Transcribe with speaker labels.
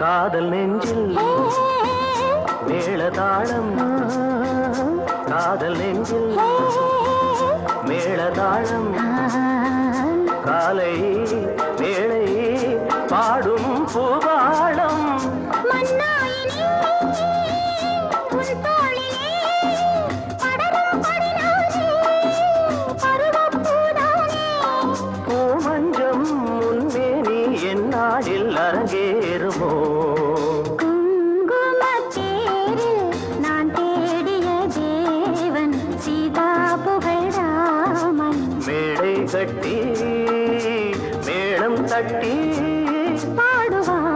Speaker 1: காதல் நெஞ்சில் மேளதாளம் காதல் நெஞ்சில் மேளதாளம் காலை வேளை பாடும் பூபாளம் பூமஞ்சம் முன்மேனி என்னாடில் அரங்கேறுமோ? மேடை மேளம் தட்டி
Speaker 2: பாடுவான்.